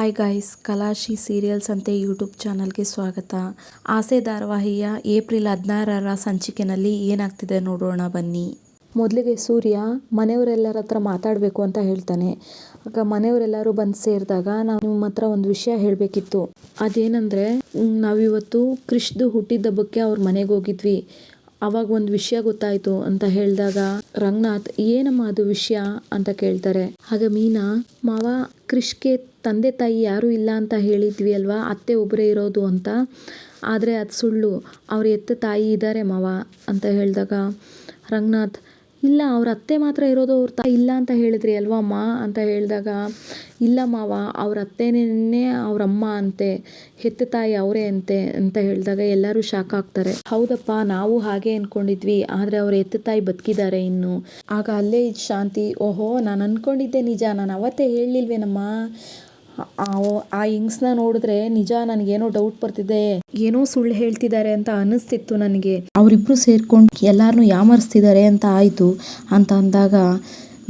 Hi guys ಕಲಾಶಿ serials ಅಂತೆ YouTube ಚಾನಲ್ಗೆ ಸ್ವಾಗತ. ಆಸೆ ಧಾರಾವಾಹಿಯ ಏಪ್ರಿಲ್ ಹದಿನಾರರ ಸಂಚಿಕೆನಲ್ಲಿ ಏನಾಗ್ತಿದೆ ನೋಡೋಣ ಬನ್ನಿ. ಮೊದಲಿಗೆ ಸೂರ್ಯ ಮನೆಯವರೆಲ್ಲರ ಹತ್ರ ಮಾತಾಡಬೇಕು ಅಂತ ಹೇಳ್ತಾನೆ. ಆಗ ಮನೆಯವರೆಲ್ಲರೂ ಬಂದು ಸೇರಿದಾಗ ನಾವು ನಿಮ್ಮ ಹತ್ರ ಒಂದು ವಿಷಯ ಹೇಳಬೇಕಿತ್ತು. ಅದೇನಂದರೆ ನಾವಿವತ್ತು ಕೃಷ್ಣದು ಹುಟ್ಟಿದಬ್ಬಕ್ಕೆ ಅವ್ರ ಮನೆಗೆ ಹೋಗಿದ್ವಿ. ಅವಾಗ ಒಂದು ವಿಷಯ ಗೊತ್ತಾಯಿತು ಅಂತ ಹೇಳಿದಾಗ, ರಂಗನಾಥ್, ಏನಮ್ಮ ಅದು ವಿಷಯ? ಅಂತ ಕೇಳ್ತಾರೆ. ಆಗ ಮೀನಾ, ಮಾವ, ಕ್ರಿಶ್ಗೆ ತಂದೆ ತಾಯಿ ಯಾರೂ ಇಲ್ಲ ಅಂತ ಹೇಳಿದ್ವಿ ಅಲ್ವಾ? ಅತ್ತೆ ಒಬ್ಬರೇ ಇರೋದು ಅಂತ. ಆದರೆ ಅದು ಸುಳ್ಳು. ಅವ್ರ ಎತ್ತ ತಾಯಿ ಇದ್ದಾರೆ ಮಾವ ಅಂತ ಹೇಳಿದಾಗ, ರಂಗನಾಥ್, ಇಲ್ಲ, ಅವ್ರ ಅತ್ತೆ ಮಾತ್ರ ಇರೋದು ಅವ್ರ ತಾಯಿ ಇಲ್ಲ ಅಂತ ಹೇಳಿದ್ರಿ ಅಲ್ವಾ ಅಮ್ಮ ಅಂತ ಹೇಳಿದಾಗ, ಇಲ್ಲ ಮಾವ, ಅವ್ರ ಅತ್ತೆನೇ ಅವ್ರ ಅಮ್ಮ ಅಂತೆ, ಹೆತ್ತ ತಾಯಿ ಅವರೇ ಅಂತೆ, ಅಂತ ಹೇಳಿದಾಗ ಎಲ್ಲರೂ ಶಾಕ್ ಆಗ್ತಾರೆ. ಹೌದಪ್ಪ, ನಾವು ಹಾಗೆ ಅಂದ್ಕೊಂಡಿದ್ವಿ ಆದರೆ ಅವ್ರ ಹೆತ್ತ ತಾಯಿ ಬದುಕಿದ್ದಾರೆ ಇನ್ನು. ಆಗ ಅಲ್ಲೇ ಶಾಂತಿ, ಓಹೋ, ನಾನು ಅಂದ್ಕೊಂಡಿದ್ದೆ ನಿಜ, ನಾನು ಅವತ್ತೇ ಹೇಳಲಿಲ್ವೇನಮ್ಮ ಆ ಇಂಗ್ಸ್ನ ನೋಡಿದ್ರೆ ನಿಜ ನನಗೇನೋ ಡೌಟ್ ಬರ್ತಿದೆ. ಏನೋ ಸುಳ್ಳು ಹೇಳ್ತಿದ್ದಾರೆ ಅಂತ ಅನಿಸ್ತಿತ್ತು ನನಗೆ. ಅವರಿಬ್ರು ಸೇರ್ಕೊಂಡು ಎಲ್ಲಾರನ್ನೂ ಯಾಮಾರಿಸ್ತಿದ್ದಾರೆ ಅಂತ ಆಯಿತು. ಅಂತ ಅಂದಾಗ,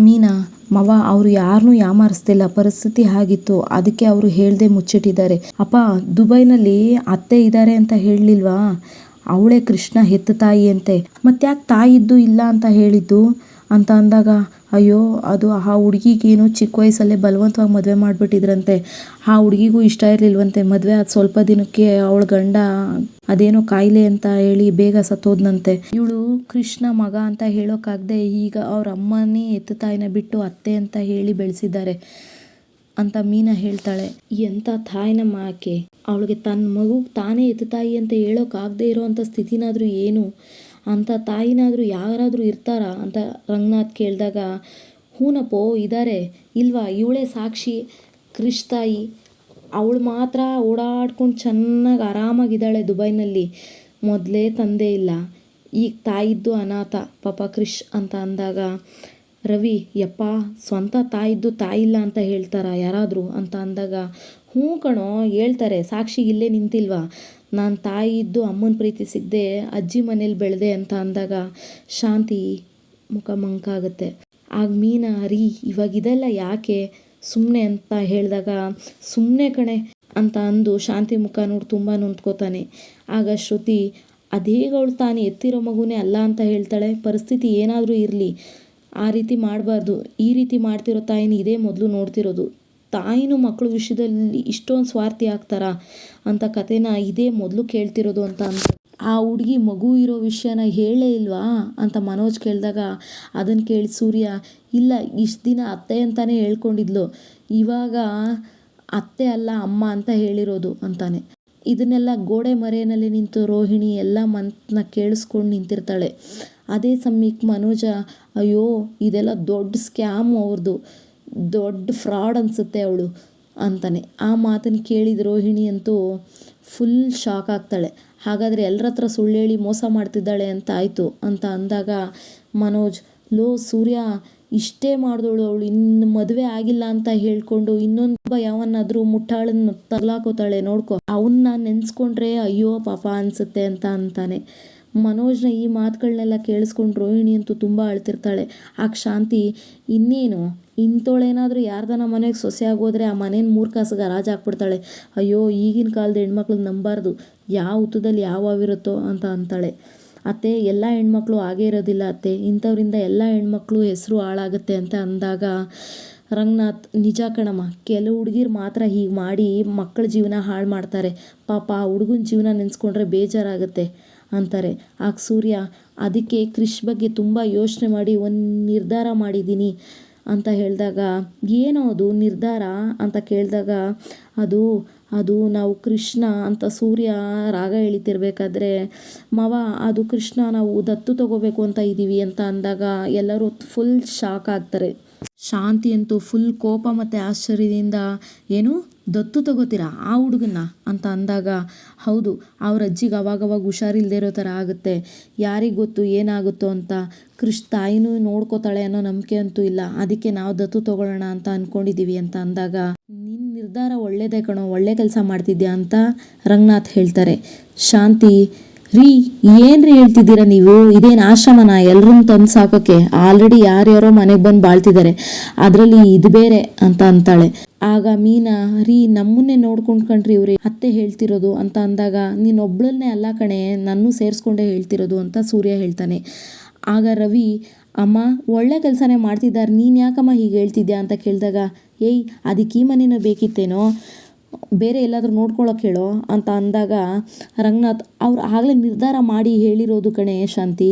ಮೀನಾ, ಮವ, ಅವರು ಯಾರನ್ನೂ ಯಾಮಾರಿಸ್ತಿಲ್ಲ. ಪರಿಸ್ಥಿತಿ ಹಾಗಿತ್ತು. ಅದಕ್ಕೆ ಅವರು ಹೇಳ್ದೆ ಮುಚ್ಚಿಟ್ಟಿದ್ದಾರೆ. ಅಪ್ಪ, ದುಬೈನಲ್ಲಿ ಅತ್ತೆ ಇದ್ದಾರೆ ಅಂತ ಹೇಳಲಿಲ್ವಾ? ಅವಳೇ ಕೃಷ್ಣ ಹೆತ್ತ ತಾಯಿ ಅಂತೆ ಮತ್ತ್ಯಾಕೆ ತಾಯಿದ್ದು ಇಲ್ಲ ಅಂತ ಹೇಳಿದ್ದು? ಅಂತ ಅಂದಾಗ ಅಯ್ಯೋ, ಅದು ಆ ಹುಡುಗಿಗೇನು ಚಿಕ್ಕ ವಯಸ್ಸಲ್ಲೇ ಬಲವಂತವಾಗಿ ಮದುವೆ ಮಾಡಿಬಿಟ್ಟಿದ್ರಂತೆ. ಆ ಹುಡುಗಿಗೂ ಇಷ್ಟ ಇರಲಿಲ್ವಂತೆ. ಮದುವೆ ಆದ ಸ್ವಲ್ಪ ದಿನಕ್ಕೆ ಅವಳ ಗಂಡ ಅದೇನೋ ಕಾಯಿಲೆ ಅಂತ ಹೇಳಿ ಬೇಗ ಸತ್ತೋದ್ನಂತೆ. ಇವಳು ಕೃಷ್ಣ ಮಗ ಅಂತ ಹೇಳೋಕ್ಕಾಗದೆ ಈಗ ಅವ್ರ ಅಮ್ಮನೇ ಎತ್ತು ತಾಯಿನ ಬಿಟ್ಟು ಅತ್ತೆ ಅಂತ ಹೇಳಿ ಬೆಳೆಸಿದ್ದಾರೆ ಅಂತ ಮೀನಾ ಹೇಳ್ತಾಳೆ. ಎಂಥ ತಾಯಿನ ಮಾಕೆ ಅವಳಿಗೆ ತನ್ನ ಮಗು ತಾನೇ ಎತ್ತು ತಾಯಿ ಅಂತ ಹೇಳೋಕ್ಕಾಗದೇ ಇರೋವಂಥ ಸ್ಥಿತಿನಾದರೂ ಏನು? ಅಂಥ ತಾಯಿನಾದರೂ ಯಾರಾದರೂ ಇರ್ತಾರಾ ಅಂತ ರಂಗನಾಥ್ ಕೇಳಿದಾಗ, ಹೂನಪ್ಪೋ ಇದ್ದಾರೆ ಇಲ್ವಾ? ಇವಳೇ ಸಾಕ್ಷಿ. ಕ್ರಿಶ್ ತಾಯಿ. ಅವಳು ಮಾತ್ರ ಓಡಾಡ್ಕೊಂಡು ಚೆನ್ನಾಗಿ ಆರಾಮಾಗಿದ್ದಾಳೆ ದುಬೈನಲ್ಲಿ. ಮೊದಲೇ ತಂದೆ ಇಲ್ಲ. ಈಗ ತಾಯಿದ್ದು ಅನಾಥ. ಪಾಪ ಕ್ರಿಶ್ ಅಂತ ಅಂದಾಗ, ರವಿ, ಯಪ್ಪ, ಸ್ವಂತ ತಾಯಿದ್ದು ತಾಯಿ ಇಲ್ಲ ಅಂತ ಹೇಳ್ತಾರ ಯಾರಾದರೂ? ಅಂತ ಅಂದಾಗ, ಹ್ಞೂ ಕಣೋ, ಹೇಳ್ತಾರೆ. ಸಾಕ್ಷಿ ಇಲ್ಲೇ ನಿಂತಿಲ್ವಾ? ನಾನು ತಾಯಿ ಇದ್ದು ಅಮ್ಮನ ಪ್ರೀತಿ ಸಿಗದೆ ಅಜ್ಜಿ ಮನೇಲಿ ಬೆಳೆದೆ ಅಂತ ಅಂದಾಗ ಶಾಂತಿ ಮುಖ ಮಂಕಾಗುತ್ತೆ. ಆಗ ಮೀನ ರೀ ಇವಾಗ ಇದೆಲ್ಲ ಯಾಕೆ? ಸುಮ್ಮನೆ ಅಂತ ಹೇಳಿದಾಗ ಸುಮ್ಮನೆ ಕಣೆ ಅಂತ ಅಂದು ಶಾಂತಿ ಮುಖ ನೋಡಿ ತುಂಬ ನೊಂದ್ಕೋತಾನೆ. ಆಗ ಶ್ರುತಿ, ಅದೇ ಅವಳು ತಾನು ಎತ್ತಿರೋ ಮಗುನೇ ಅಲ್ಲ ಅಂತ ಹೇಳ್ತಾಳೆ, ಪರಿಸ್ಥಿತಿ ಏನಾದರೂ ಇರಲಿ. ಆ ರೀತಿ ಮಾಡಬಾರ್ದು. ಈ ರೀತಿ ಮಾಡ್ತಿರೋ ತಾಯಿನ ಇದೇ ಮೊದಲು ನೋಡ್ತಿರೋದು. ತಾಯಿನೂ ಮಕ್ಕಳ ವಿಷಯದಲ್ಲಿ ಇಷ್ಟೊಂದು ಸ್ವಾರ್ಥಿ ಆಗ್ತಾರಾ ಅಂತ ಕಥೆನ ಇದೇ ಮೊದಲು ಕೇಳ್ತಿರೋದು ಅಂತ ಅಂತ ಆ ಹುಡುಗಿ ಮಗು ಇರೋ ವಿಷಯನ ಹೇಳೇ ಇಲ್ವಾ ಅಂತ ಮನೋಜ್ ಕೇಳಿದಾಗ ಅದನ್ನು ಕೇಳಿ ಸೂರ್ಯ, ಇಲ್ಲ, ಇಷ್ಟು ದಿನ ಅತ್ತೆ ಅಂತಾನೆ ಹೇಳ್ಕೊಂಡಿದ್ಲು. ಇವಾಗ ಅತ್ತೆ ಅಲ್ಲ ಅಮ್ಮ ಅಂತ ಹೇಳಿರೋದು ಅಂತಾನೆ. ಇದನ್ನೆಲ್ಲ ಗೋಡೆ ಮರೆಯಲ್ಲಿ ನಿಂತು ರೋಹಿಣಿ ಎಲ್ಲ ಮಂತನ್ನ ಕೇಳಿಸ್ಕೊಂಡು ನಿಂತಿರ್ತಾಳೆ. ಅದೇ ಸಮಯಕ್ಕೆ ಮನೋಜ, ಅಯ್ಯೋ, ಇದೆಲ್ಲ ದೊಡ್ಡ ಸ್ಕ್ಯಾಮ್ ಅವ್ರದ್ದು ದೊಡ್ಡ ಫ್ರಾಡ್ ಅನಿಸುತ್ತೆ ಅವಳು ಅಂತಾನೆ. ಆ ಮಾತನ್ನು ಕೇಳಿದ ರೋಹಿಣಿ ಅಂತೂ ಫುಲ್ ಶಾಕ್ ಆಗ್ತಾಳೆ. ಹಾಗಾದರೆ ಎಲ್ಲರ ಹತ್ರ ಸುಳ್ಳು ಹೇಳಿ ಮೋಸ ಮಾಡ್ತಿದ್ದಾಳೆ ಅಂತ ಆಯಿತು ಅಂತ ಅಂದಾಗ ಮನೋಜ್, ಲೋ ಸೂರ್ಯ, ಇಷ್ಟೇ ಮಾಡಿದವಳು ಅವಳು, ಇನ್ನು ಮದುವೆ ಆಗಿಲ್ಲ ಅಂತ ಹೇಳ್ಕೊಂಡು ಇನ್ನೊಂದು ಯಾವನ್ನಾದರೂ ಮುಟ್ಟಾಳನ್ನು ತಗ್ಲಾಕೋತಾಳೆ ನೋಡ್ಕೊ. ಅವನ್ನ ನೆನೆಸ್ಕೊಂಡ್ರೆ ಅಯ್ಯೋ ಪಾಪ ಅನಿಸುತ್ತೆ ಅಂತ ಅಂತಾನೆ. ಮನೋಜ್ನ ಈ ಮಾತುಗಳನ್ನೆಲ್ಲ ಕೇಳಿಸ್ಕೊಂಡು ರೋಹಿಣಿ ಅಂತೂ ತುಂಬ ಅಳ್ತಿರ್ತಾಳೆ. ಆಗ ಶಾಂತಿ ಇನ್ನೇನು? ಇಂಥವಳೇನಾದರೂ ಯಾರ್ದಾನ ಮನೆಗೆ ಸೊಸೆ ಆಗೋದ್ರೆ ಆ ಮನೇನ ಮೂರು ಕಾಸಿಗೆ ಹರಾಜು ಹಾಕ್ಬಿಡ್ತಾಳೆ. ಅಯ್ಯೋ, ಈಗಿನ ಕಾಲದ ಹೆಣ್ಮಕ್ಳನ್ನ ನಂಬಾರ್ದು. ಯಾವ ಹುತ್ತದಲ್ಲಿ ಯಾವ ಇರುತ್ತೋ ಅಂತ ಅಂತಾಳೆ. ಅತ್ತೆ, ಎಲ್ಲ ಹೆಣ್ಮಕ್ಳು ಆಗೇ ಇರೋದಿಲ್ಲ ಅತ್ತೆ. ಇಂಥವರಿಂದ ಎಲ್ಲ ಹೆಣ್ಮಕ್ಳು ಹೆಸರು ಹಾಳಾಗುತ್ತೆ ಅಂತ ಅಂದಾಗ ರಂಗನಾಥ್, ನಿಜ ಕಣಮ್ಮ, ಕೆಲವು ಹುಡುಗಿರು ಮಾತ್ರ ಹೀಗೆ ಮಾಡಿ ಮಕ್ಕಳ ಜೀವನ ಹಾಳು ಮಾಡ್ತಾರೆ. ಪಾಪ ಆ ಹುಡುಗನ ಜೀವನ ನೆನೆಸ್ಕೊಂಡ್ರೆ ಬೇಜಾರಾಗುತ್ತೆ ಅಂತಾರೆ. ಆಗ ಸೂರ್ಯ, ಅದಕ್ಕೆ ಕೃಷಿ ಬಗ್ಗೆ ತುಂಬ ಯೋಚನೆ ಮಾಡಿ, ಒಂದು ನಿರ್ಧಾರ ಮಾಡಿದ್ದೀನಿ ಅಂತ ಹೇಳಿದಾಗ, ಏನೋ ಅದು ನಿರ್ಧಾರ? ಅಂತ ಕೇಳಿದಾಗ, ಅದು ಅದು ನಾವು ಕೃಷ್ಣ ಅಂತ ಸೂರ್ಯ ರಾಗ ಎಳಿತಿರ್ಬೇಕಾದ್ರೆ, ಮವ, ಅದು ಕೃಷ್ಣ ನಾವು ದತ್ತು ತಗೋಬೇಕು ಅಂತ ಇದ್ದೀವಿ ಅಂತ ಅಂದಾಗ ಎಲ್ಲರೂ ಫುಲ್ ಶಾಕ್ ಆಗ್ತಾರೆ. ಶಾಂತಿ ಅಂತೂ ಫುಲ್ ಕೋಪ ಮತ್ತು ಆಶ್ಚರ್ಯದಿಂದ, ಏನು? ದತ್ತು ತಗೋತೀರಾ ಆ ಹುಡುಗನ್ನ ಅಂತ ಅಂದಾಗ, ಹೌದು, ಅವ್ರ ಅಜ್ಜಿಗೆ ಅವಾಗವಾಗ ಹುಷಾರಿಲ್ಲದೆ ಇರೋ ಥರ ಆಗುತ್ತೆ. ಯಾರಿಗೆ ಗೊತ್ತು, ಏನಾಗುತ್ತೋ ಅಂತ ಕೃಷ್ ತಾಯಿನೂ ನೋಡ್ಕೋತಾಳೆ ಅನ್ನೋ ನಂಬಿಕೆ ಅಂತೂ ಇಲ್ಲ. ಅದಕ್ಕೆ ನಾವು ದತ್ತು ತಗೊಳ್ಳೋಣ ಅಂತ ಅಂದ್ಕೊಂಡಿದ್ದೀವಿ ಅಂತ ಅಂದಾಗ ನಿನ್ನ ನಿರ್ಧಾರ ಒಳ್ಳೇದೇ ಕಣೋ, ಒಳ್ಳೆ ಕೆಲಸ ಮಾಡ್ತಿದ್ಯಾ ಅಂತ ರಂಗನಾಥ್ ಹೇಳ್ತಾರೆ. ಶಾಂತಿ, ರೀ, ಏನ್ರಿ ಹೇಳ್ತಿದ್ದೀರಾ ನೀವು? ಇದೇನು ಆಶ್ರಮನ? ಎಲ್ರನ್ನ ತಂದು ಸಾಕೋಕೆ? ಆಲ್ರೆಡಿ ಯಾರ್ಯಾರೋ ಮನೆಗೆ ಬಂದು ಬಾಳ್ತಿದ್ದಾರೆ. ಅದರಲ್ಲಿ ಇದು ಬೇರೆ ಅಂತ ಅಂತಾಳೆ. ಆಗ ಮೀನಾ, ರೀ, ನಮ್ಮನ್ನೇ ನೋಡ್ಕೊಂಡು ಕಣ್ರಿ ಇವ್ರಿ, ಅತ್ತೆ ಹೇಳ್ತಿರೋದು ಅಂತ ಅಂದಾಗ ನೀನೊಬ್ಳನ್ನೇ ಅಲ್ಲ ಕಣೆ, ನನ್ನೂ ಸೇರಿಸ್ಕೊಂಡೇ ಹೇಳ್ತಿರೋದು ಅಂತ ಸೂರ್ಯ ಹೇಳ್ತಾನೆ. ಆಗ ರವಿ, ಅಮ್ಮ, ಒಳ್ಳೆ ಕೆಲಸನೇ ಮಾಡ್ತಿದ್ದಾರೆ ನೀನು ಯಾಕಮ್ಮ ಹೀಗೆ ಹೇಳ್ತಿದ್ಯಾ ಅಂತ ಕೇಳಿದಾಗ, ಏಯ್, ಅದಕ್ಕೆ ಈ ಮನೇನ ಬೇಕಿತ್ತೇನೋ? ಬೇರೆ ಎಲ್ಲಾದರೂ ನೋಡ್ಕೊಳಕ್ಕೆ ಹೇಳೋ ಅಂತ ಅಂದಾಗ, ರಂಗನಾಥ್, ಅವ್ರು ಆಗಲೇ ನಿರ್ಧಾರ ಮಾಡಿ ಹೇಳಿರೋದು ಕಣೆ, ಶಾಂತಿ.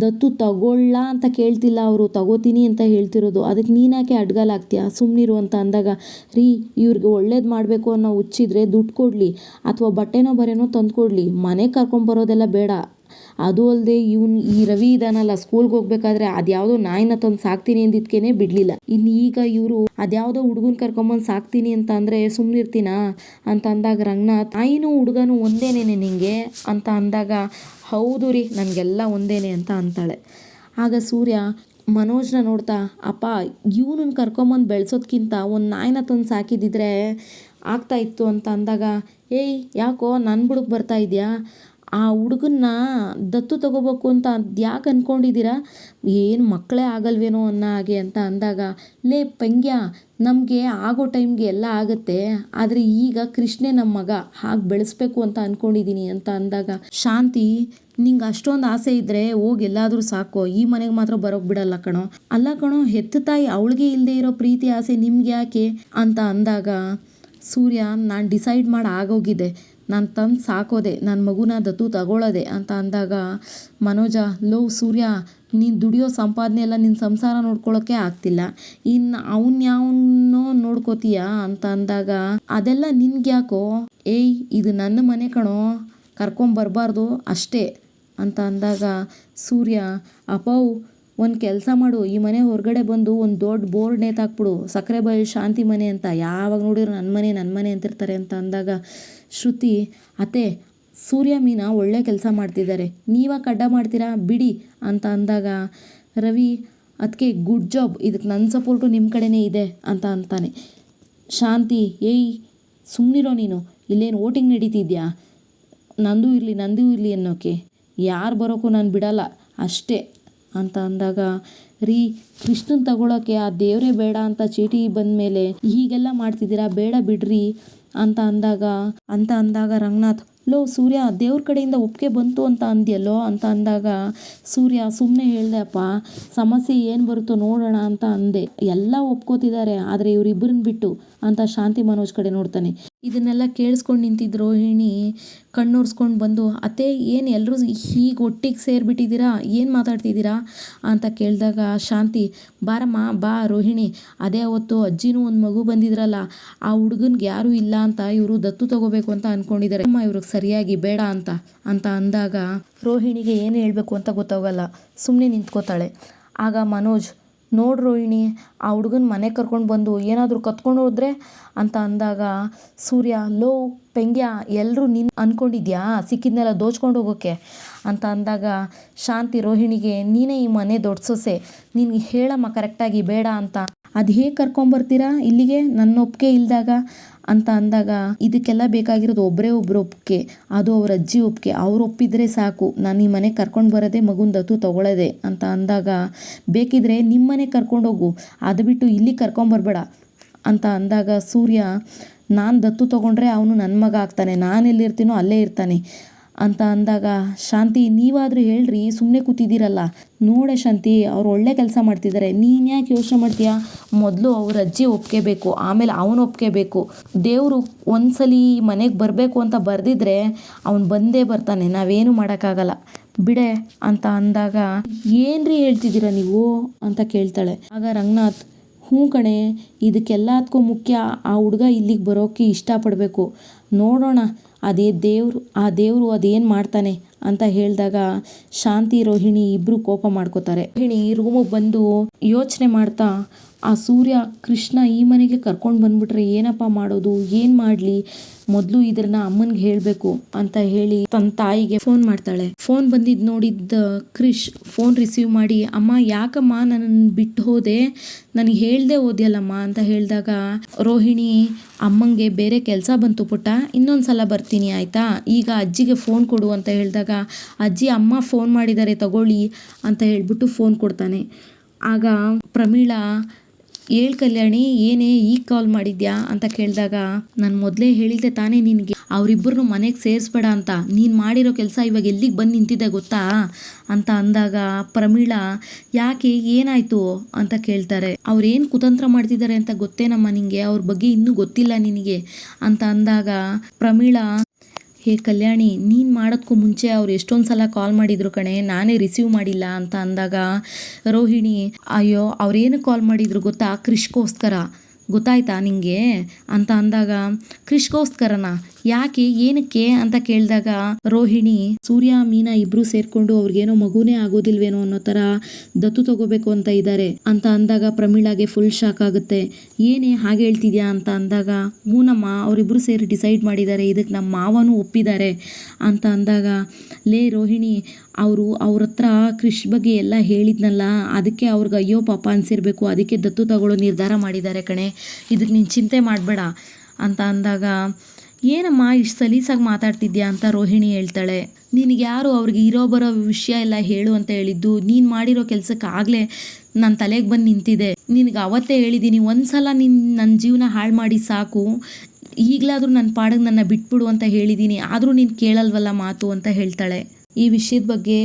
ದತ್ತು ತಗೊಳ್ಳ ಅಂತ ಕೇಳ್ತಿಲ್ಲ ಅವರು, ತಗೋತೀನಿ ಅಂತ ಹೇಳ್ತಿರೋದು. ಅದಕ್ಕೆ ನೀನ್ಯಾಕೆ ಅಡ್ಗಾಲಾಗ್ತೀಯ ಸುಮ್ಮನಿರು ಅಂತ ಅಂದಾಗ, ರೀ, ಇವ್ರಿಗೆ ಒಳ್ಳೇದು ಮಾಡಬೇಕು ಅನ್ನೋ ಹುಚ್ಚಿದ್ರೆ ದುಡ್ಡು ಕೊಡಲಿ, ಅಥವಾ ಬಟ್ಟೆನೋ ಬರೇನೋ ತಂದು ಕೊಡಲಿ ಮನೆಗೆ ಕರ್ಕೊಂಬರೋದೆಲ್ಲ ಬೇಡ. ಅದು ಅಲ್ಲದೆ ಇವನು ಈ ರವಿ ಇದಾನಲ್ಲ ಸ್ಕೂಲ್ಗೆ ಹೋಗ್ಬೇಕಾದ್ರೆ ಅದ್ಯಾವುದೋ ನಾಯಿನ ತಂದು ಸಾಕ್ತೀನಿ ಅಂದಿದ್ಕೇನೆ ಬಿಡಲಿಲ್ಲ. ಇನ್ನು ಈಗ ಇವರು ಅದ್ಯಾವುದೋ ಹುಡುಗನ ಕರ್ಕೊಂಬಂದು ಸಾಕ್ತೀನಿ ಅಂತ ಅಂದರೆ ಸುಮ್ಮನಿರ್ತೀನಾ ಅಂತ ಅಂದಾಗ ರಂಗನಾಥ್, ನಾಯಿನೂ ಹುಡುಗನೂ ಒಂದೇನೇನೆ ನಿಂಗೆ? ಅಂತ ಅಂದಾಗ, ಹೌದು ರೀ, ನನಗೆಲ್ಲ ಒಂದೇನೆ ಅಂತ ಅಂತಾಳೆ. ಆಗ ಸೂರ್ಯ, ಮನೋಜ್ನ ನೋಡ್ತಾ, ಅಪ್ಪ ಇವನನ್ನ ಕರ್ಕೊಂಬಂದು ಬೆಳೆಸೋದ್ಕಿಂತ ಒಂದು ನಾಯಿನ ತಂದು ಸಾಕಿದ್ದಿದ್ರೆ ಆಗ್ತಾ ಇತ್ತು ಅಂತ ಅಂದಾಗ, ಏಯ್, ಯಾಕೋ ನನ್ನ ಬುಡಕ್ಕೆ ಬರ್ತಾ ಇದೆಯಾ? ಆ ಹುಡುಗನ್ನ ದತ್ತು ತಗೋಬೇಕು ಅಂತ ಅದ್ಯಾಕೆ ಅಂದ್ಕೊಂಡಿದ್ದೀರಾ ಏನು ಮಕ್ಕಳೇ ಆಗಲ್ವೇನೋ ಅನ್ನೋ ಹಾಗೆ ಅಂತ ಅಂದಾಗ, ಲೇ ಪಂಗ್ಯ, ನಮಗೆ ಆಗೋ ಟೈಮ್ಗೆ ಎಲ್ಲ ಆಗುತ್ತೆ, ಆದರೆ ಈಗ ಕೃಷ್ಣೇ ನಮ್ಮ ಮಗ ಹಾಗೆ ಬೆಳೆಸ್ಬೇಕು ಅಂತ ಅಂದ್ಕೊಂಡಿದ್ದೀನಿ ಅಂತ ಅಂದಾಗ, ಶಾಂತಿ, ನಿಂಗೆ ಅಷ್ಟೊಂದು ಆಸೆ ಇದ್ದರೆ ಹೋಗಿ ಎಲ್ಲಾದರೂ ಸಾಕೋ, ಈ ಮನೆಗೆ ಮಾತ್ರ ಬರೋಕ್ಕೆ ಬಿಡಲ್ಲ ಕಣೋ. ಅಲ್ಲ ಕಣೋ ಹೆತ್ತ ತಾಯಿ ಅವಳಿಗೆ ಇಲ್ಲದೆ ಇರೋ ಪ್ರೀತಿ, ಆಸೆ ನಿಮ್ಗೆ ಯಾಕೆ ಅಂತ ಅಂದಾಗ, ಸೂರ್ಯ, ನಾನು ಡಿಸೈಡ್ ಮಾಡಿ ಆಗೋಗಿದೆ. ನಾನು ತಂದು ಸಾಕೋದೆ ನನ್ನ ಮಗುನ ದತ್ತು ತಗೊಳ್ಳೋದೆ ಅಂತ ಅಂದಾಗ, ಮನೋಜ, ಲೋ ಸೂರ್ಯ, ನೀನು ದುಡಿಯೋ ಸಂಪಾದನೆ ಎಲ್ಲ ನಿನ್ನ ಸಂಸಾರ ನೋಡ್ಕೊಳ್ಳೋಕ್ಕೆ ಆಗ್ತಿಲ್ಲ. ಇನ್ನು ಅವನ್ ಯಾವನ್ನೋ ನೋಡ್ಕೋತೀಯ? ಅಂತ ಅಂದಾಗ, ಅದೆಲ್ಲ ನಿನ್ಗ್ಯಾಕೋ ಏಯ್, ಇದು ನನ್ನ ಮನೆ ಕಣೋ ಕರ್ಕೊಂಬರ್ಬಾರ್ದು ಅಷ್ಟೇ. ಅಂತ ಅಂದಾಗ, ಸೂರ್ಯ ಅಪ್ಪವು ಒಂದು ಕೆಲಸ ಮಾಡು, ಈ ಮನೆ ಹೊರಗಡೆ ಬಂದು ಒಂದು ದೊಡ್ಡ ಬೋರ್ಡ್ ನೇತಾಕ್ಬಿಡು ಸಕ್ಕರೆ ಬಯಲು ಶಾಂತಿ ಮನೆ ಅಂತ. ಯಾವಾಗ ನೋಡಿದ್ರು ನನ್ನ ಮನೆ ನನ್ನ ಮನೆ ಅಂತಿರ್ತಾರೆ. ಅಂತ ಅಂದಾಗ ಶ್ರುತಿ, ಅತ್ತೆ, ಸೂರ್ಯ ಮೀನಾ ಒಳ್ಳೆ ಕೆಲಸ ಮಾಡ್ತಿದ್ದಾರೆ ನೀವಾಗ ಕಡ್ಡ ಮಾಡ್ತೀರಾ? ಬಿಡಿ, ಅಂತ ಅಂದಾಗ, ರವಿ ಅದಕ್ಕೆ ಗುಡ್ ಜಾಬ್. ಇದಕ್ಕೆ ನನ್ನ ಸಪೋರ್ಟು ನಿಮ್ಮ ಕಡೆನೇ ಇದೆ, ಅಂತ ಅಂತಾನೆ. ಶಾಂತಿ, ಏಯ್ ಸುಮ್ಮನಿರೋ ನೀನು. ಇಲ್ಲೇನು ವೋಟಿಂಗ್ ನಡೀತಿದ್ಯಾ? ನಂದು ಇರಲಿ ನಂದು ಇರಲಿ ಅನ್ನೋಕೆ. ಯಾರು ಬರೋಕ್ಕೂ ನಾನು ಬಿಡಲ್ಲ, ಅಷ್ಟೇ, ಅಂತ ಅಂದಾಗ, ರೀ, ಕೃಷ್ಣನ್ ತಗೊಳಕ್ಕೆ ಆ ದೇವರೇ ಬೇಡ ಅಂತ ಚೀಟಿ ಬಂದ ಮೇಲೆ ಹೀಗೆಲ್ಲ ಮಾಡ್ತಿದ್ದೀರಾ? ಬೇಡ ಬಿಡ್ರಿ. ಅಂತ ಅಂದಾಗ ಅಂತ ಅಂದಾಗ ರಂಗನಾಥ್, ಲೋ ಸೂರ್ಯ, ದೇವ್ರ ಕಡೆಯಿಂದ ಒಪ್ಪಿಗೆ ಬಂತು ಅಂತ ಅಂದ್ಯಲ್ಲೋ ಅಂತ ಅಂದಾಗ ಸೂರ್ಯ ಸುಮ್ಮನೆ ಹೇಳ್ದೆ, ಅಪ್ಪ, ಸಮಸ್ಯೆ ಏನು ಬರುತ್ತೋ ನೋಡೋಣ ಅಂತ ಅಂದೆ. ಎಲ್ಲ ಒಪ್ಕೋತಿದ್ದಾರೆ, ಆದರೆ ಇವರಿಬ್ಬರನ್ನ ಬಿಟ್ಟು ಅಂತ ಶಾಂತಿ ಮನೋಜ್ ಕಡೆ ನೋಡ್ತಾನೆ. ಇದನ್ನೆಲ್ಲ ಕೇಳಿಸ್ಕೊಂಡು ನಿಂತಿದ್ದ ರೋಹಿಣಿ ಕಣ್ಣೊರ್ಸ್ಕೊಂಡು ಬಂದು, ಅತ್ತೆ, ಏನು ಎಲ್ಲರೂ ಹೀಗೆ ಒಟ್ಟಿಗೆ ಸೇರಿಬಿಟ್ಟಿದ್ದೀರಾ ಏನು ಮಾತಾಡ್ತಿದ್ದೀರಾ ಅಂತ ಕೇಳಿದಾಗ ಶಾಂತಿ, ಬಾರಮ್ಮ, ಬಾ ರೋಹಿಣಿ. ಅದೇ ಅವತ್ತು ಅಜ್ಜಿನೂ ಒಂದು ಮಗು ಬಂದಿದ್ರಲ್ಲ, ಆ ಹುಡುಗನ್ಗೆ ಯಾರೂ ಇಲ್ಲ ಅಂತ ಇವರು ದತ್ತು ತಗೋಬೇಕು ಅಂತ ಅಂದ್ಕೊಂಡಿದ್ದಾರೆ ಅಮ್ಮ, ಇವ್ರಿಗೆ ಸರಿಯಾಗಿ ಬೇಡ ಅಂತ ಅಂತ ಅಂದಾಗ ರೋಹಿಣಿಗೆ ಏನು ಹೇಳಬೇಕು ಅಂತ ಗೊತ್ತಾಗಲ್ಲ. ಸುಮ್ಮನೆ ನಿಂತ್ಕೋತಾಳೆ. ಆಗ ಮನೋಜ್ ನೋಡು ರೋಹಿಣಿ ಆ ಹುಡುಗನ ಮನೆಗೆ ಕರ್ಕೊಂಡು ಬಂದು ಏನಾದರೂ ಕತ್ಕೊಂಡು ಹೋದ್ರೆ ಅಂತ ಅಂದಾಗ, ಸೂರ್ಯ, ಲೋ, ಪೆಂಗ್ಯ ಎಲ್ಲರೂ ನಿನ್ನ ಅಂದ್ಕೊಂಡಿದ್ಯಾ ಸಿಕ್ಕಿದ್ನೆಲ್ಲ ದೋಚ್ಕೊಂಡು ಹೋಗೋಕ್ಕೆ ಅಂತ ಅಂದಾಗ, ಶಾಂತಿ ರೋಹಿಣಿಗೆ, ನೀನೇ ಈ ಮನೆ ದೊಡ್ಡ ಸೊಸೆ, ನಿನಗೆ ಹೇಳಮ್ಮ ಕರೆಕ್ಟಾಗಿ ಬೇಡ ಅಂತ ಅದು ಹೇಗೆ ಕರ್ಕೊಂಬರ್ತೀರಾ ಇಲ್ಲಿಗೆ ನನ್ನ ಒಪ್ಪಿಗೆ ಇಲ್ಲದಾಗ ಅಂತ ಅಂದಾಗ ಇದಕ್ಕೆಲ್ಲ ಬೇಕಾಗಿರೋದು ಒಬ್ಬರೇ ಒಬ್ಬರು ಒಪ್ಪಿಗೆ. ಅದು ಅವ್ರ ಅಜ್ಜಿ ಒಪ್ಪಿಗೆ. ಅವ್ರು ಒಪ್ಪಿದ್ರೆ ಸಾಕು. ನಾನು ಈ ಮನೆಗೆ ಕರ್ಕೊಂಡು ಬರೋದೇ ಮಗುನ ದತ್ತು ತೊಗೊಳ್ಳೋದೆ ಅಂತ ಅಂದಾಗ ಬೇಕಿದ್ರೆ ನಿಮ್ಮ ಮನೆಗೆ ಕರ್ಕೊಂಡೋಗು ಅದು ಬಿಟ್ಟು ಇಲ್ಲಿ ಕರ್ಕೊಂಬರ್ಬೇಡ ಅಂತ ಅಂದಾಗ ಸೂರ್ಯ, ನಾನು ದತ್ತು ತೊಗೊಂಡ್ರೆ ಅವನು ನನ್ನ ಮಗ ಆಗ್ತಾನೆ. ನಾನು ಎಲ್ಲಿರ್ತೀನೋ ಅಲ್ಲೇ ಇರ್ತಾನೆ. ಅಂತ ಅಂದಾಗ, ಶಾಂತಿ, ನೀವಾದರೂ ಹೇಳ್ರಿ ಸುಮ್ಮನೆ ಕೂತಿದ್ದೀರಲ್ಲ. ನೋಡೆ ಶಾಂತಿ, ಅವ್ರು ಒಳ್ಳೆ ಕೆಲಸ ಮಾಡ್ತಿದ್ದಾರೆ ನೀನು ಯಾಕೆ ಯೋಚನೆ ಮಾಡ್ತೀಯಾ? ಮೊದಲು ಅವ್ರ ಅಜ್ಜಿ ಒಪ್ಕೋಬೇಕು, ಆಮೇಲೆ ಅವನು ಒಪ್ಕೋಬೇಕು. ದೇವರು ಒಂದ್ಸಲ ಮನೆಗೆ ಬರಬೇಕು ಅಂತ ಬರೆದಿದ್ರೆ ಅವನು ಬಂದೇ ಬರ್ತಾನೆ, ನಾವೇನು ಮಾಡೋಕ್ಕಾಗಲ್ಲ. ಬಿಡೆ ಅಂತ ಅಂದಾಗ, ಏನ್ರಿ ಹೇಳ್ತಿದ್ದೀರ ನೀವು? ಅಂತ ಕೇಳ್ತಾಳೆ. ಆಗ ರಂಗನಾಥ್, ಹ್ಞೂ ಕಣೆ ಇದಕ್ಕೆಲ್ಲದಕ್ಕೂ ಮುಖ್ಯ ಆ ಹುಡುಗ ಇಲ್ಲಿಗೆ ಬರೋಕ್ಕೆ ಇಷ್ಟಪಡಬೇಕು. ನೋಡೋಣ ಅದೇ ದೇವರು ಆ ದೇವರು ಅದೇನು ಮಾಡ್ತಾನೆ? ಅಂತ ಹೇಳಿದಾಗ ಶಾಂತಿ, ರೋಹಿಣಿ ಇಬ್ರು ಕೋಪ ಮಾಡ್ಕೋತಾರೆ. ರೋಹಿಣಿ ರೂಮಿಗೆ ಬಂದು ಯೋಚನೆ ಮಾಡ್ತಾ, ಆ ಸೂರ್ಯ, ಕೃಷ್ಣ ಈ ಮನೆಗೆ ಕರ್ಕೊಂಡು ಬಂದ್ಬಿಟ್ರೆ ಏನಪ್ಪ ಮಾಡೋದು? ಏನು ಮಾಡಲಿ? ಮೊದಲು ಇದನ್ನ ಅಮ್ಮನಿಗೆ ಹೇಳಬೇಕು ಅಂತ ಹೇಳಿ ತನ್ನ ತಾಯಿಗೆ ಫೋನ್ ಮಾಡ್ತಾಳೆ. ಫೋನ್ ಬಂದಿದ್ದು ನೋಡಿದ್ದ ಕ್ರಿಶ್ ಫೋನ್ ರಿಸೀವ್ ಮಾಡಿ, ಅಮ್ಮ, ಯಾಕಮ್ಮ ನನ್ನ ಬಿಟ್ಟು ಹೋದೆ? ನನಗೆ ಹೇಳ್ದೆ ಹೋದ್ಯಲ್ಲಮ್ಮ ಅಂತ ಹೇಳಿದಾಗ ರೋಹಿಣಿ, ಅಮ್ಮಂಗೆ ಬೇರೆ ಕೆಲಸ ಬಂತು ಪುಟ್ಟ ಇನ್ನೊಂದು ಸಲ ಬರ್ತೀನಿ ಆಯಿತಾ? ಈಗ ಅಜ್ಜಿಗೆ ಫೋನ್ ಕೊಡು ಅಂತ ಹೇಳಿದಾಗ ಅಜ್ಜಿ, ಅಮ್ಮ ಫೋನ್ ಮಾಡಿದ್ದಾರೆ ತಗೊಳ್ಳಿ ಅಂತ ಹೇಳ್ಬಿಟ್ಟು ಫೋನ್ ಕೊಡ್ತಾನೆ. ಆಗ ಪ್ರಮೀಳಾ ಹೇಳ್ ಕಲ್ಯಾಣಿ, ಏನೇ ಈಗ ಕಾಲ್ ಮಾಡಿದ್ಯಾ? ಅಂತ ಕೇಳಿದಾಗ, ನಾನು ಮೊದಲೇ ಹೇಳಿದ್ದೆ ತಾನೇ ನಿನಗೆ. ಅವರಿಬ್ಬರನ್ನು ಮನೆಗೆ ಸೇರಿಸ್ಬೇಡ ಅಂತ. ನೀನು ಮಾಡಿರೋ ಕೆಲಸ ಇವಾಗ ಎಲ್ಲಿಗೆ ಬಂದು ನಿಂತಿದೆ ಗೊತ್ತಾ? ಅಂತ ಅಂದಾಗ ಪ್ರಮೀಳಾ, ಯಾಕೆ, ಏನಾಯ್ತು? ಅಂತ ಕೇಳ್ತಾರೆ. ಅವ್ರೇನು ಕುತಂತ್ರ ಮಾಡ್ತಿದ್ದಾರೆ ಅಂತ ಗೊತ್ತೇನಮ್ಮ ನಿನಗೆ ಅವ್ರ ಬಗ್ಗೆ ಇನ್ನೂ ಗೊತ್ತಿಲ್ಲ ನಿನಗೆ. ಅಂತ ಅಂದಾಗ ಪ್ರಮೀಳಾ ಹೇ ಕಲ್ಯಾಣಿ, ನೀನು ಮಾಡೋದಕ್ಕೂ ಮುಂಚೆ ಅವ್ರು ಎಷ್ಟೊಂದು ಸಲ ಕಾಲ್ ಮಾಡಿದ್ರು ಕಣೆ, ನಾನೇ ರಿಸೀವ್ ಮಾಡಿಲ್ಲ ಅಂತ ಅಂದಾಗ, ರೋಹಿಣಿ, ಅಯ್ಯೋ ಅವ್ರೇನು ಕಾಲ್ ಮಾಡಿದ್ರು ಗೊತ್ತಾ? ಕೃಷ್ಗೋಸ್ಕರ ಗೊತ್ತಾಯ್ತಾ ನಿಂಗೆ? ಅಂತ ಅಂದಾಗ ಕ್ರಿಶ್ಗೋಸ್ಕರನಾ ಯಾಕೆ, ಏನಕ್ಕೆ ಅಂತ ಕೇಳಿದಾಗ, ರೋಹಿಣಿ, ಸೂರ್ಯ, ಮೀನಾ ಇಬ್ರು ಸೇರ್ಕೊಂಡು ಅವ್ರಿಗೇನೋ ಮಗುನೇ ಆಗೋದಿಲ್ವೇನೋ ಅನ್ನೋ ತರ ದತ್ತು ತಗೋಬೇಕು ಅಂತ ಇದ್ದಾರೆ ಅಂತ ಅಂದಾಗ ಪ್ರಮೀಳಾಗೆ ಫುಲ್ ಶಾಕ್ ಆಗುತ್ತೆ. ಏನೇ ಹಾಗೆ ಹೇಳ್ತಿದ್ಯಾ ಅಂತ ಅಂದಾಗ ಮೂನಮ್ಮ ಅವರಿಬ್ಬರು ಸೇರಿ ಡಿಸೈಡ್ ಮಾಡಿದ್ದಾರೆ, ಇದಕ್ಕೆ ನಮ್ಮ ಮಾವನೂ ಒಪ್ಪಿದ್ದಾರೆ ಅಂತ ಅಂದಾಗ, ಲೇ ರೋಹಿಣಿ, ಅವರು ಅವ್ರ ಹತ್ರ ಕೃಷಿ ಬಗ್ಗೆ ಎಲ್ಲ ಹೇಳಿದ್ನಲ್ಲ, ಅದಕ್ಕೆ ಅವ್ರಿಗೆ ಅಯ್ಯೋ ಪಾಪ ಅನ್ಸಿರ್ಬೇಕು, ಅದಕ್ಕೆ ದತ್ತು ತಗೊಳ್ಳೋ ನಿರ್ಧಾರ ಮಾಡಿದ್ದಾರೆ ಕಣೆ, ಇದಕ್ಕೆ ನೀನು ಚಿಂತೆ ಮಾಡಬೇಡ ಅಂತ ಅಂದಾಗ ಏನಮ್ಮ ಇಷ್ಟು ಸಲೀಸಾಗಿ ಮಾತಾಡ್ತಿದ್ಯಾ ಅಂತ ರೋಹಿಣಿ ಹೇಳ್ತಾಳೆ. ನಿನಗೆ ಯಾರು ಅವ್ರಿಗೆ ಇರೋ ಬರೋ ವಿಷಯ ಎಲ್ಲ ಹೇಳು ಅಂತ ಹೇಳಿದ್ದು, ನೀನು ಮಾಡಿರೋ ಕೆಲಸಕ್ಕೆ ಆಗಲೇ ನನ್ನ ತಲೆಗೆ ಬಂದು ನಿಂತಿದೆ. ನಿನಗೆ ಅವತ್ತೇ ಹೇಳಿದ್ದೀನಿ ಒಂದು ಸಲ ನಿನ್ನ ನನ್ನ ಜೀವನ ಹಾಳು ಮಾಡಿ ಸಾಕು. ಈಗಲಾದರೂ ನನ್ನ ಪಾಡಿಗೆ ನನ್ನ ಬಿಟ್ಬಿಡು ಅಂತ ಹೇಳಿದ್ದೀನಿ ಆದರೂ ನೀನು ಕೇಳಲ್ವಲ್ಲ ಮಾತು ಅಂತ ಹೇಳ್ತಾಳೆ. ಈ ವಿಷಯದ ಬಗ್ಗೆ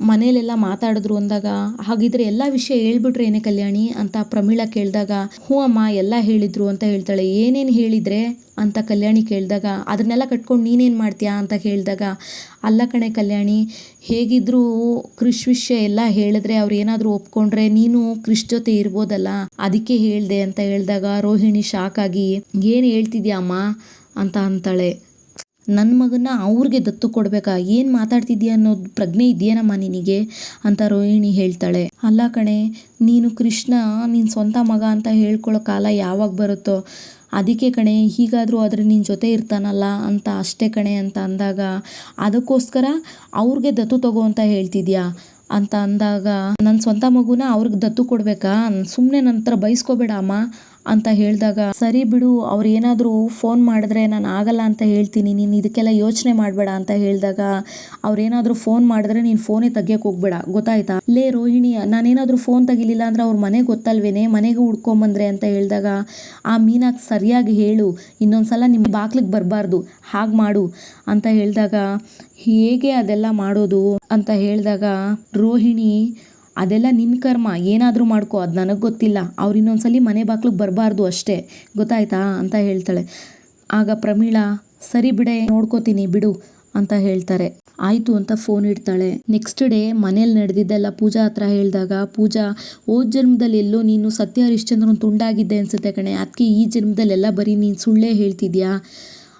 ಮನೇಲೆಲ್ಲ ಮಾತಾಡಿದ್ರು ಅಂದಾಗ, ಹಾಗಿದ್ರೆ ಎಲ್ಲ ವಿಷಯ ಹೇಳ್ಬಿಟ್ರೆ ಏನೇ ಕಲ್ಯಾಣಿ? ಅಂತ ಪ್ರಮೀಳಾ ಕೇಳಿದಾಗ, ಹ್ಞೂ ಅಮ್ಮ, ಎಲ್ಲ ಹೇಳಿದ್ರು ಅಂತ ಹೇಳ್ತಾಳೆ. ಏನೇನು ಹೇಳಿದ್ರೆ? ಅಂತ ಕಲ್ಯಾಣಿ ಕೇಳಿದಾಗ, ಅದನ್ನೆಲ್ಲ ಕಟ್ಕೊಂಡು ನೀನೇನು ಮಾಡ್ತೀಯಾ? ಅಂತ ಕೇಳಿದಾಗ, ಅಲ್ಲ ಕಣೆ ಕಲ್ಯಾಣಿ, ಹೇಗಿದ್ರೂ ಕೃಷ್ ವಿಷಯ ಎಲ್ಲ ಹೇಳಿದ್ರೆ ಅವ್ರು ಏನಾದರೂ ಒಪ್ಕೊಂಡ್ರೆ ನೀನು ಕೃಷ್ ಜೊತೆ ಇರ್ಬೋದಲ್ಲ. ಅದಕ್ಕೆ ಹೇಳಿದೆ, ಅಂತ ಹೇಳಿದಾಗ, ರೋಹಿಣಿ ಶಾಕ್ ಆಗಿ, ಏನು ಹೇಳ್ತಿದ್ಯಾ ಅಮ್ಮ? ಅಂತ ಅಂತಾಳೆ. ನನ್ನ ಮಗನ ಅವ್ರಿಗೆ ದತ್ತು ಕೊಡಬೇಕಾ? ಏನು ಮಾತಾಡ್ತಿದ್ಯಾ ಅನ್ನೋದು ಪ್ರಜ್ಞೆ ಇದೆಯೇನಮ್ಮ ನಿನಗೆ? ಅಂತ ರೋಹಿಣಿ ಹೇಳ್ತಾಳೆ. ಅಲ್ಲ ಕಣೆ, ನೀನು ಕೃಷ್ಣ ನಿನ್ನ ಸ್ವಂತ ಮಗ ಅಂತ ಹೇಳ್ಕೊಳ್ಳೋ ಕಾಲ ಯಾವಾಗ ಬರುತ್ತೋ? ಅದಕ್ಕೆ ಕಣೆ, ಹೀಗಾದರೂ ಆದರೆ ನಿನ್ನ ಜೊತೆ ಇರ್ತಾನಲ್ಲ ಅಂತ ಅಷ್ಟೇ ಕಣೆ ಅಂತ ಅಂದಾಗ, ಅದಕ್ಕೋಸ್ಕರ ಅವ್ರಿಗೆ ದತ್ತು ತಗೋ ಅಂತ ಹೇಳ್ತಿದ್ಯಾ? ಅಂತ ಅಂದಾಗ ನನ್ನ ಸ್ವಂತ ಮಗುನ ಅವ್ರಿಗೆ ದತ್ತು ಕೊಡಬೇಕಾ? ಸುಮ್ಮನೆ ನನ್ನ ಹತ್ರ ಬೈಸ್ಕೋಬೇಡ ಅಮ್ಮ. ಅಂತ ಹೇಳಿದಾಗ, ಸರಿ ಬಿಡು ಅವ್ರು ಏನಾದರೂ ಫೋನ್ ಮಾಡಿದ್ರೆ ನಾನು ಆಗಲ್ಲ ಅಂತ ಹೇಳ್ತೀನಿ, ನೀನು ಇದಕ್ಕೆಲ್ಲ ಯೋಚನೆ ಮಾಡಬೇಡ ಅಂತ ಹೇಳಿದಾಗ, ಅವ್ರೇನಾದರೂ ಫೋನ್ ಮಾಡಿದ್ರೆ ನೀನು ಫೋನೇ ತೆಗಿಯೋಕೆ ಹೋಗ್ಬೇಡ, ಗೊತ್ತಾಯ್ತಾ? ಲೇ ರೋಹಿಣಿ, ನಾನೇನಾದರೂ ಫೋನ್ ತೆಗಿಲಿಲ್ಲ ಅಂದ್ರೆ ಅವ್ರ ಮನೆಗೆ ಗೊತ್ತಲ್ವೇನೆ, ಮನೆಗೆ ಹುಡ್ಕೊಂಬಂದ್ರೆ ಅಂತ ಹೇಳಿದಾಗ, ಆ ಮೀನಾಗಿ ಸರಿಯಾಗಿ ಹೇಳು, ಇನ್ನೊಂದ್ಸಲ ನಿಮ್ಮ ಬಾಗ್ಲಿಗೆ ಬರಬಾರ್ದು, ಹಾಗೆ ಮಾಡು ಅಂತ ಹೇಳಿದಾಗ, ಹೇಗೆ ಅದೆಲ್ಲ ಮಾಡೋದು? ಅಂತ ಹೇಳಿದಾಗ, ರೋಹಿಣಿ ಅದೆಲ್ಲ ನಿನ್ನ ಕರ್ಮ. ಏನಾದರೂ ಮಾಡ್ಕೊ. ಅದು ನನಗೆ ಗೊತ್ತಿಲ್ಲ. ಅವ್ರು ಇನ್ನೊಂದ್ಸಲಿ ಮನೆ ಬಾಗ್ಲಿಗೆ ಬರಬಾರ್ದು ಅಷ್ಟೇ. ಗೊತ್ತಾಯ್ತಾ? ಅಂತ ಹೇಳ್ತಾಳೆ. ಆಗ ಪ್ರಮೀಳಾ, ಸರಿ ಬಿಡೆ, ನೋಡ್ಕೋತೀನಿ, ಬಿಡು, ಅಂತ ಹೇಳ್ತಾರೆ. ಆಯಿತು, ಅಂತ ಫೋನ್ ಇಡ್ತಾಳೆ. ನೆಕ್ಸ್ಟ್ ಡೇ ಮನೇಲಿ ನಡೆದಿದ್ದೆಲ್ಲ ಪೂಜಾ ಹತ್ರ ಹೇಳಿದಾಗ, ಪೂಜಾ ಓದ್ ಜನ್ಮದಲ್ಲಿ ಎಲ್ಲೋ ನೀನು ಸತ್ಯ ಹರಿಶ್ಚಂದ್ರನ್ ತುಂಡಾಗಿದ್ದೆ ಅನ್ಸುತ್ತೆ ಕಣೆ. ಅದಕ್ಕೆ ಈ ಜನ್ಮದಲ್ಲೆಲ್ಲ ಬರೀ ನೀನು ಸುಳ್ಳೇ ಹೇಳ್ತಿದ್ಯಾ?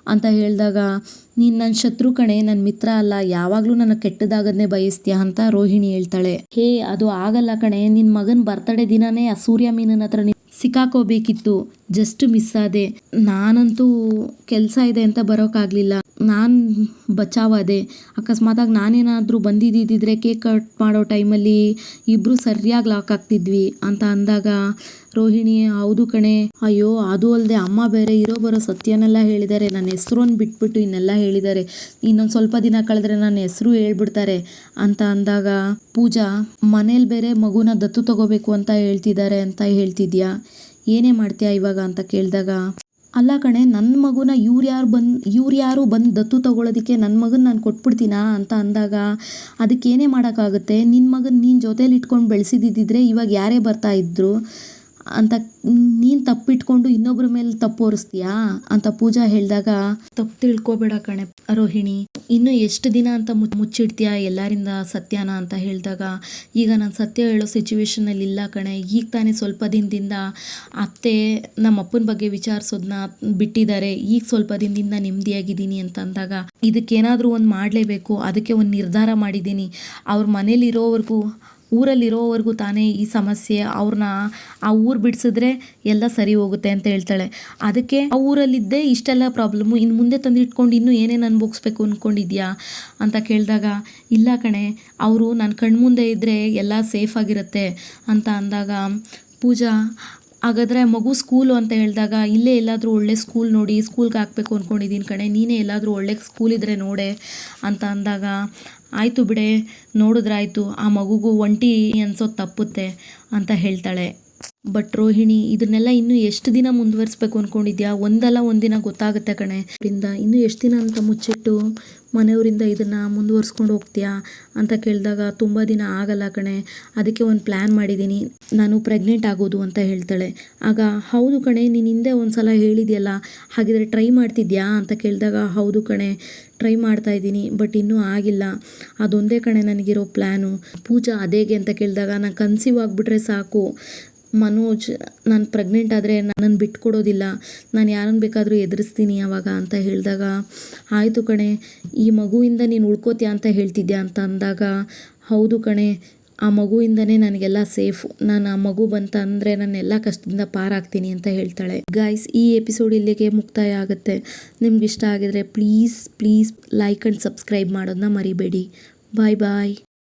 ಅಂತ ಹೇಳಿದಾಗ ನೀನು ನನ್ನ ಶತ್ರು ಕಣೆ ನನ್ನ ಮಿತ್ರ ಅಲ್ಲ, ಯಾವಾಗಲೂ ನನ್ನ ಕೆಟ್ಟದಾಗದನ್ನೇ ಬಯಸ್ತೀಯ ಅಂತ ರೋಹಿಣಿ ಹೇಳ್ತಾಳೆ. ಹೇ, ಅದು ಆಗಲ್ಲ ಕಣೆ ನಿನ್ನ ಮಗನ್ ಬರ್ತಡೇ ದಿನಾನೇ ಆ ಸೂರ್ಯ ಮೀನನ ಹತ್ರ ನೀನ್ ಸಿಕ್ಕಾಕೋಬೇಕಿತ್ತು. ಜಸ್ಟ್ ಮಿಸ್ ಆದೆ. ನಾನಂತೂ ಕೆಲಸ ಇದೆ ಅಂತ ಬರೋಕ್ಕಾಗಲಿಲ್ಲ ನಾನು ಬಚಾವಾದೆ, ಅಕಸ್ಮಾತಾಗಿ ನಾನೇನಾದರೂ ಬಂದಿದ್ದಿದ್ದರೆ ಕೇಕ್ ಕಟ್ ಮಾಡೋ ಟೈಮಲ್ಲಿ ಇಬ್ಬರು ಸರಿಯಾಗಿ ಲಾಕ್ ಆಗ್ತಿದ್ವಿ ಅಂತ ಅಂದಾಗ, ರೋಹಿಣಿ, ಹೌದು ಕಣೆ. ಅಯ್ಯೋ, ಅದು ಅಲ್ಲದೆ ಅಮ್ಮ ಬೇರೆ ಇರೋ ಬರೋ ಸತ್ಯನೆಲ್ಲ ಹೇಳಿದ್ದಾರೆ. ನನ್ನ ಹೆಸ್ರನ್ನ ಬಿಟ್ಬಿಟ್ಟು ಇನ್ನೆಲ್ಲ ಹೇಳಿದ್ದಾರೆ. ಇನ್ನೊಂದು ಸ್ವಲ್ಪ ದಿನ ಕಳೆದ್ರೆ ನನ್ನ ಹೆಸರು ಹೇಳ್ಬಿಡ್ತಾರೆ ಅಂತ ಅಂದಾಗ, ಪೂಜಾ, ಮನೇಲಿ ಬೇರೆ ಮಗುನ ದತ್ತು ತಗೋಬೇಕು ಅಂತ ಹೇಳ್ತಿದ್ದಾರೆ ಅಂತ ಹೇಳ್ತಿದ್ಯಾ? ಏನೇ ಮಾಡ್ತೀಯಾ ಇವಾಗ? ಅಂತ ಕೇಳಿದಾಗ ಅಲ್ಲ ಕಣೆ ನನ್ನ ಮಗುನ ಇವ್ರು ಯಾರು ಬಂದು, ಇವ್ರು ಯಾರು ಬಂದು ದತ್ತು ತಗೊಳ್ಳೋದಕ್ಕೆ ನನ್ನ ಮಗನ ನಾನು ಕೊಟ್ಬಿಡ್ತೀನಾ ಅಂತ ಅಂದಾಗ ಅದಕ್ಕೇನೇ ಮಾಡೋಕ್ಕಾಗುತ್ತೆ? ನಿನ್ನ ಮಗನ ನೀನು ಜೊತೇಲಿ ಇಟ್ಕೊಂಡು ಬೆಳೆಸಿದ್ದಿದ್ದಿದ್ರೆ ಇವಾಗ ಯಾರೇ ಬರ್ತಾ ಇದ್ರು? ಅಂತ ನೀನು ತಪ್ಪಿಟ್ಕೊಂಡು ಇನ್ನೊಬ್ಬರ ಮೇಲೆ ತಪ್ಪು ಹೊರಿಸ್ತೀಯಾ ಅಂತ ಪೂಜಾ ಹೇಳಿದಾಗ, ತಪ್ಪು ತಿಳ್ಕೊಬೇಡ ಕಣೆ ರೋಹಿಣಿ ಇನ್ನು ಎಷ್ಟು ದಿನ ಅಂತ ಮುಚ್ ಮುಚ್ಚಿಡ್ತೀಯಾ ಎಲ್ಲರಿಂದ ಸತ್ಯನ ಅಂತ ಹೇಳಿದಾಗ, ಈಗ ನಾನು ಸತ್ಯ ಹೇಳೋ ಸಿಚುವೇಶನಲ್ಲಿ ಇಲ್ಲ ಕಣೆ. ಈಗ ತಾನೇ ಸ್ವಲ್ಪ ದಿನದಿಂದ ಅತ್ತೆ ನಮ್ಮ ಅಪ್ಪನ ಬಗ್ಗೆ ವಿಚಾರಿಸೋದನ್ನ ಬಿಟ್ಟಿದ್ದಾರೆ. ಈಗ ಸ್ವಲ್ಪ ದಿನದಿಂದ ನೆಮ್ಮದಿಯಾಗಿದ್ದೀನಿ ಅಂತ ಅಂದಾಗ, ಇದಕ್ಕೇನಾದರೂ ಒಂದು ಮಾಡಲೇಬೇಕು. ಅದಕ್ಕೆ ಒಂದು ನಿರ್ಧಾರ ಮಾಡಿದ್ದೀನಿ. ಅವ್ರ ಮನೇಲಿರೋವರೆಗೂ ಊರಲ್ಲಿರೋವರೆಗೂ ತಾನೇ ಈ ಸಮಸ್ಯೆ ಅವ್ರನ್ನ ಆ ಊರು ಬಿಡಿಸಿದ್ರೆ ಎಲ್ಲ ಸರಿ ಹೋಗುತ್ತೆ ಅಂತ ಹೇಳ್ತಾಳೆ. ಅದಕ್ಕೆ ಆ ಊರಲ್ಲಿದ್ದೇ ಇಷ್ಟೆಲ್ಲ ಪ್ರಾಬ್ಲಮ್ಮು ಇನ್ನು ಮುಂದೆ ತಂದಿಟ್ಕೊಂಡು ಇನ್ನೂ ಏನೇನು ಅನ್ಭೋಗಿಸ್ಬೇಕು ಅಂದ್ಕೊಂಡಿದ್ಯಾ ಅಂತ ಕೇಳಿದಾಗ, ಇಲ್ಲ ಕಣೆ, ಅವರು ನನ್ನ ಕಣ್ಮುಂದೆ ಇದ್ದರೆ ಎಲ್ಲ ಸೇಫ್ ಆಗಿರುತ್ತೆ ಅಂತ ಅಂದಾಗ, ಪೂಜಾ, ಹಾಗಾದರೆ ಮಗು ಸ್ಕೂಲು ಅಂತ ಹೇಳಿದಾಗ ಇಲ್ಲೇ ಎಲ್ಲಾದರೂ ಒಳ್ಳೆ ಸ್ಕೂಲ್ ನೋಡಿ ಸ್ಕೂಲ್ಗೆ ಹಾಕಬೇಕು ಅಂದ್ಕೊಂಡಿದ್ದೀನಿ ಕಣೆ, ನೀನೇ ಎಲ್ಲಾದರೂ ಒಳ್ಳೆ ಸ್ಕೂಲ್ ಇದ್ದರೆ ನೋಡೆ ಅಂತ ಅಂದಾಗ ಆಯಿತು ಬಿಡೆ, ನೋಡಿದ್ರಾಯ್ತು, ಆ ಮಗುಗೂ ಒಂಟಿ ಅನ್ಸೋದು ತಪ್ಪುತ್ತೆ ಅಂತ ಹೇಳ್ತಾಳೆ. ಬಟ್ ರೋಹಿಣಿ ಇದನ್ನೆಲ್ಲ ಇನ್ನೂ ಎಷ್ಟು ದಿನ ಮುಂದುವರಿಸ್ಬೇಕು ಅಂದ್ಕೊಂಡಿದ್ಯಾ ಒಂದಲ್ಲ ಒಂದಿನ ಗೊತ್ತಾಗುತ್ತೆ ಕಣೆ. ಇದರಿಂದ ಇನ್ನೂ ಎಷ್ಟು ದಿನ ಅಂತ ಮುಚ್ಚಿಟ್ಟು ಮನೆಯವರಿಂದ ಇದನ್ನು ಮುಂದುವರ್ಸ್ಕೊಂಡು ಹೋಗ್ತೀಯಾ ಅಂತ ಕೇಳಿದಾಗ ತುಂಬ ದಿನ ಆಗಲ್ಲ ಕಣೆ, ಅದಕ್ಕೆ ಒಂದು ಪ್ಲ್ಯಾನ್ ಮಾಡಿದ್ದೀನಿ ನಾನು ಪ್ರೆಗ್ನೆಂಟ್ ಆಗೋದು ಅಂತ ಹೇಳ್ತಾಳೆ. ಆಗ, ಹೌದು ಕಣೆ, ನೀನು ಹಿಂದೆ ಒಂದು ಸಲ ಹೇಳಿದೆಯಲ್ಲ, ಹಾಗಿದ್ರೆ ಟ್ರೈ ಮಾಡ್ತಿದ್ಯಾ? ಅಂತ ಕೇಳಿದಾಗ, ಹೌದು ಕಣೆ ಟ್ರೈ ಮಾಡ್ತಾ ಇದ್ದೀನಿ ಬಟ್ ಇನ್ನೂ ಆಗಿಲ್ಲ. ಅದೊಂದೇ ಕಣೆ ನನಗಿರೋ ಪ್ಲ್ಯಾನು ಪೂಜಾ ಅದೇಗೆ ಅಂತ ಕೇಳಿದಾಗ ನಾನು ಕನ್ಸೀವ್ ಆಗಿಬಿಟ್ರೆ ಸಾಕು. ಮನೋಜ್, ನಾನು ಪ್ರೆಗ್ನೆಂಟ್ ಆದರೆ ನನ್ನನ್ನು ಬಿಟ್ಕೊಡೋದಿಲ್ಲ. ನಾನು ಯಾರನ್ನು ಬೇಕಾದರೂ ಎದುರಿಸ್ತೀನಿ ಅವಾಗ ಅಂತ ಹೇಳಿದಾಗ, ಆಯಿತು ಕಣೆ, ಈ ಮಗುವಿಂದ ನೀನು ಉಳ್ಕೋತೀಯ ಅಂತ ಹೇಳ್ತಿದ್ಯಾ? ಅಂತ ಅಂದಾಗ, ಹೌದು ಕಣೆ, ಆ ಮಗುವಿಂದನೇ ನನಗೆಲ್ಲ ಸೇಫ್. ನಾನು ಆ ಮಗು ಬಂತ ಅಂದರೆ ನಾನು ಎಲ್ಲ ಕಷ್ಟದಿಂದ ಪಾರಾಗ್ತೀನಿ ಅಂತ ಹೇಳ್ತಾಳೆ. ಗಾಯ್ಸ್ ಈ ಎಪಿಸೋಡ್ ಇಲ್ಲಿಗೆ ಮುಕ್ತಾಯ ಆಗುತ್ತೆ. ನಿಮ್ಗೆ ಇಷ್ಟ ಆಗಿದ್ರೆ please please like and subscribe ಮಾಡೋದನ್ನ ಮರಿಬೇಡಿ. ಬಾಯ್ ಬಾಯ್